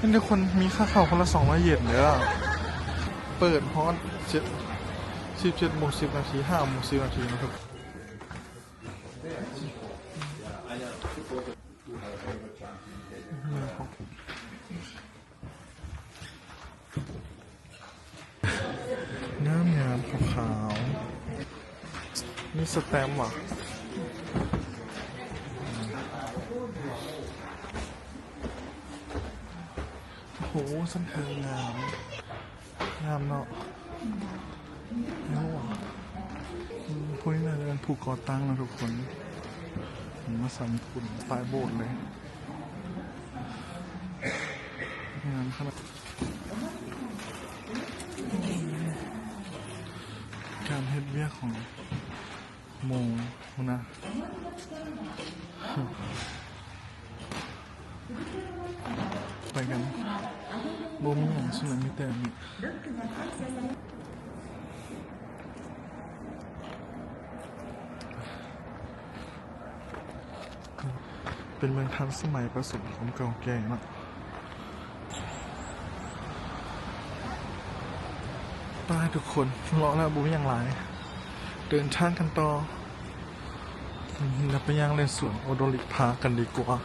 นี่ทุกคนมีค่าเข้าคนละสองร้อยเยนเด้อเปิดฮอตเจ็ดสิบเจ็ดโมงสิบนาทีห้าโมงสิบนาทีนะครับน้ำงามขาวๆนี่สแตมป์อะ โหสันเทิงงาม งามเนาะแล้วอะพวกนี้น่าจะเป็นผู้ก่อตั้งนะทุกคนมาสันทุนปลายโบสถ์เลย งามขนาดการเฮ็ดเวียกของโมงนะ ไปกันบ่มีอย่างสนันมีแต่อันนี้เป็นเมืองทันสมัยประสบความเก่าแก่มากป้ายทุกคนรอแล้วบุมีอย่างไรเดินทางกันต่อเราไปยังเล่นสวนโอโดริพาร์กันดีกว่า